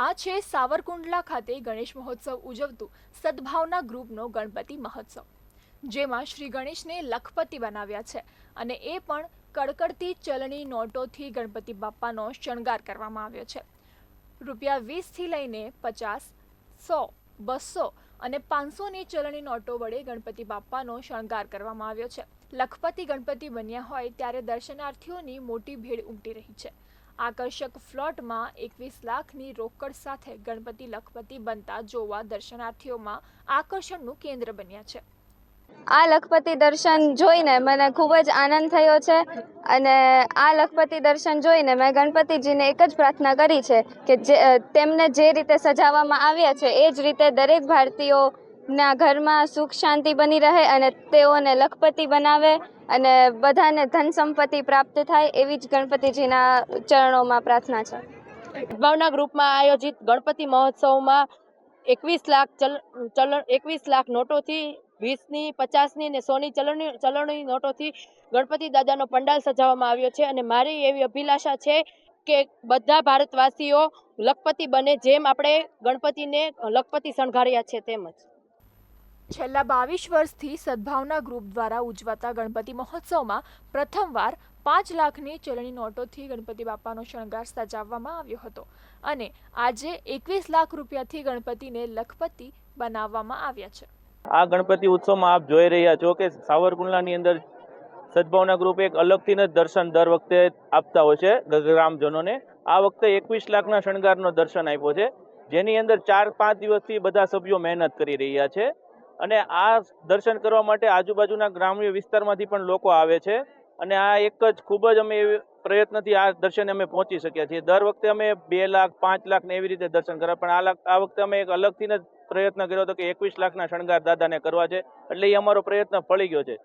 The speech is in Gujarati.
છે સાવરકુંડલા ખાતે ગણેશ મહોત્સવ ઉજવતું સદભાવના ગ્રુપનો ગણપતિ મહોત્સવ, જેમાં શ્રી ગણેશને લખપતિ બનાવ્યા છે અને એ પણ કડકડતી ચલણી નોટોથી ગણપતિ બાપ્પાનો શણગાર કરવામાં આવ્યો છે. રૂપિયા વીસથી લઈને પચાસ, સો, બસો અને પાંચસોની ચલણી નોટો વડે ગણપતિ બાપ્પાનો શણગાર કરવામાં આવ્યો છે. લખપતિ ગણપતિ બન્યા હોય ત્યારે દર્શનાર્થીઓની મોટી ભીડ ઉમટી રહી છે. આકર્ષક ફ્લોટમાં એકવીસ લાખની રોકડ સાથે ગણપતિ લખપતિ બનતા જોવા દર્શનાર્થીઓમાં આકર્ષણનું કેન્દ્ર બન્યા છે. આ લખપતિ દર્શન જોઈને મને ખૂબ જ આનંદ થયો છે અને આ લખપતિ દર્શન જોઈને મેં ગણપતિજીને એક જ પ્રાર્થના કરી છે કે જે, તેમને જે રીતે સજાવવામાં આવ્યા છે, એ જ રીતે દરેક ભારતીયોના ઘરમાં સુખ શાંતિ બની રહે અને તેઓને લખપતિ બનાવે અને બધાને ધન સંપત્તિ પ્રાપ્ત થાય એવી જ ગણપતિજીના ચરણોમાં પ્રાર્થના છે. સદભાવના ગ્રુપમાં આયોજિત ગણપતિ મહોત્સવમાં એકવીસ લાખ ચલ, ચલણ, એકવીસ લાખ નોટોથી વીસની, પચાસની અને સોની ચલણની ચલણી નોટોથી ગણપતિ દાદાનો પંડાલ સજાવવામાં આવ્યો છે અને મારી એવી અભિલાષા છે કે બધા ભારતવાસીઓ લખપતિ બને જેમ આપણે ગણપતિને લખપતિ શણગાર્યા છે તેમ જ. છેલ્લા બાવીસ વર્ષથી સદભાવના ગ્રુપ દ્વારા ઉજવાતા ગણપતિ મહોત્સવમાં પ્રથમવાર પાંચ લાખની ચલણી નોટોથી ગણપતિ બાપાનો શણગાર સજાવવામાં આવ્યો હતો અને આજે એકવીસ લાખ રૂપિયાથી ગણપતિને લખપતિ બનાવવામાં આવ્યા છે. આ ગણપતિ ઉત્સવમાં આપ જોઈ રહ્યા છો કે સાવરકુંડલાની અંદર સદભાવના ગ્રુપ એક અલગથી જ દર્શન દર વખતે આપતા હોય છે ગ્રામજનોને. આ વખતે એકવીસ લાખના શણગારનો દર્શન આપ્યો છે. જેની અંદર ચાર પાંચ દિવસથી બધા સભ્યો મહેનત કરી રહ્યા છે. અને આ દર્શન કરવા માટે આજુબાજુના ગ્રામ્ય વિસ્તારમાંથી પણ લોકો આવે છે. અને આ એક જ ખૂબ જ અમે પ્રયત્નથી આ દર્શને અમે પહોંચી શક્યા છીએ. દર વખતે અમે બે લાખ, પાંચ લાખ ને એવી રીતે દર્શન કર્યા, પણ આ આ વખતે અમે એક અલગથી જ પ્રયત્ન કર્યો હતો કે એકવીસ લાખના શણગાર દાદાને કરવા છે. એટલે એ અમારો પ્રયત્ન ફળી ગયો છે.